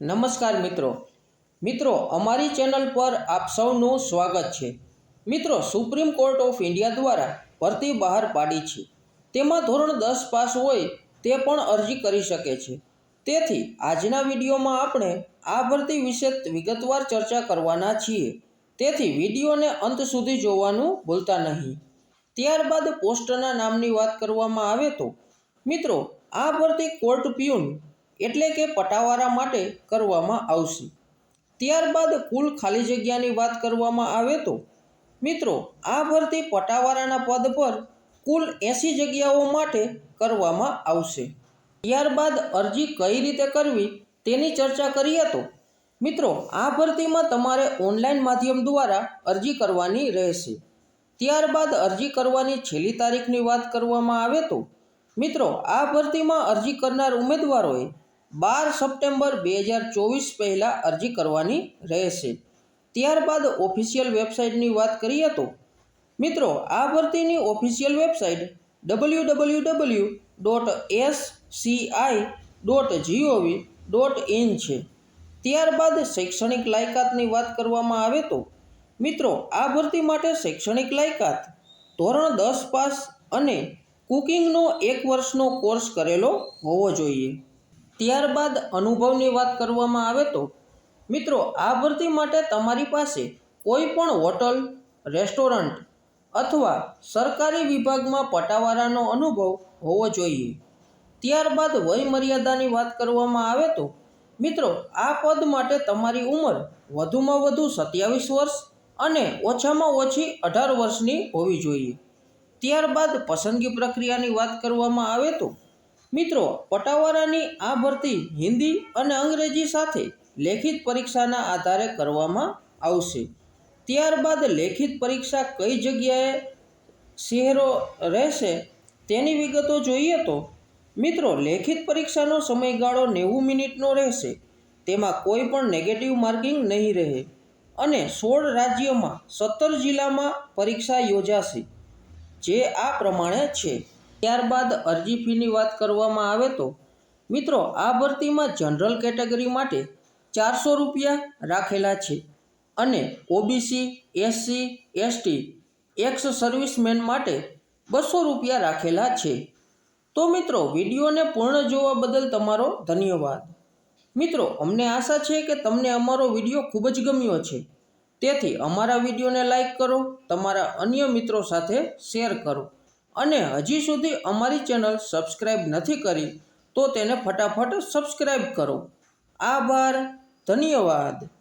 નમસ્કાર મિત્રો. મિત્રો, અમારી ચેનલ પર આપ સૌનું સ્વાગત છે. મિત્રો, સુપ્રીમ કોર્ટ ઓફ ઇન્ડિયા દ્વારા ભરતી બહાર પાડી છે. તેમાં ધોરણ દસ પાસ હોય તે પણ અરજી કરી શકે છે. તેથી, આજના વિડીયોમાં આપણે આ ભરતી વિશે વિગતવાર ચર્ચા કરવાના છીએ. તેથી, વિડીયોને અંત સુધી જોવાનું ભૂલતા નહીં. ત્યારબાદ પોસ્ટના નામની વાત કરવામાં આવે તો, મિત્રો, આ ભરતી કોર્ટ પ્યુન એટલે કે પટાવાળા માટે કરવામાં આવશે. ત્યારબાદ કુલ ખાલી જગ્યાની વાત કરવામાં આવે તો, મિત્રો, આ ભરતી પટાવાળાના પદ પર કુલ એંસી જગ્યાઓ માટે કરવામાં આવશે. ત્યારબાદ અરજી કઈ રીતે કરવી તેની ચર્ચા કરીએ તો, મિત્રો, આ ભરતીમાં તમારે ઓનલાઈન માધ્યમ દ્વારા અરજી કરવાની રહેશે. ત્યારબાદ અરજી કરવાની છેલ્લી તારીખની વાત કરવામાં આવે તો, મિત્રો, આ ભરતીમાં અરજી કરનાર ઉમેદવારોએ બાર સપ્ટેમ્બર બે હજાર ચોવીસ પહેલાં અરજી કરવાની રહેશે. ત્યારબાદ ઓફિશિયલ વેબસાઇટની વાત કરીએ તો, મિત્રો, આ ભરતીની official website W W W dot S C I dot GOV dot in છે. ત્યારબાદ શૈક્ષણિક લાયકાતની વાત કરવામાં આવે તો, મિત્રો, આ ભરતી માટે શૈક્ષણિક લાયકાત, ધોરણ દસ પાસ અને કુકિંગનો એક વર્ષનો કોર્સ કરેલો હોવો જોઈએ. ત્યારબાદ અનુભવની વાત કરવામાં આવે તો, મિત્રો આ ભરતી માટે તમારી પાસે કોઈ પણ હોટલ, રેસ્ટોરન્ટ અથવા સરકારી વિભાગમાં પટાવાળાનો અનુભવ હોવો જોઈએ. ત્યારબાદ વયમર્યાદાની વાત કરવામાં આવે તો, મિત્રો, આ પદ માટે તમારી ઉંમર વધુમાં વધુ સત્યાવીસ વર્ષ અને ઓછામાં ઓછી અઢાર વર્ષની હોવી જોઈએ. ત્યારબાદ પસંદગી પ્રક્રિયાની વાત કરવામાં આવે તો મિત્રો પટાવાળાની આ ભરતી હિન્દી અને અંગ્રેજી સાથે લેખિત પરીક્ષાના આધારે કરવામાં આવશે. ત્યારબાદ લેખિત પરીક્ષા કઈ જગ્યાએ શહેરો રહેશે તેની વિગતો જોઈએ તો, મિત્રો, લેખિત પરીક્ષાનો સમયગાળો નેવું મિનિટનો રહેશે. તેમાં કોઈ પણ નેગેટિવ માર્કિંગ નહીં રહે અને સોળ રાજ્યોમાં સત્તર જિલ્લામાં પરીક્ષા યોજાશે, જે આ પ્રમાણે છે. ત્યારબાદ અરજી ફીની વાત કરવામાં આવે તો, મિત્રો, આ ભરતીમાં જનરલ કેટેગરી માટે ચારસો રૂપિયા રાખેલા છે અને OBC, SC, ST, ex serviceman માટે બસો રૂપિયા રાખેલા છે. તો મિત્રો, વિડીયોને પૂર્ણ જોવા બદલ તમારો ધન્યવાદ. મિત્રો, અમને આશા છે કે તમને અમારો વીડિયો ખૂબ જ ગમ્યો છે. તેથી અમારા વિડીયોને લાઈક કરો, તમારા અન્ય મિત્રો સાથે શેર કરો. અને હજી સુધી અમારી ચેનલ સબસ્ક્રાઈબ નથી કરી તો તેને ફટાફટ સબસ્ક્રાઈબ કરો. આભાર. ધન્યવાદ.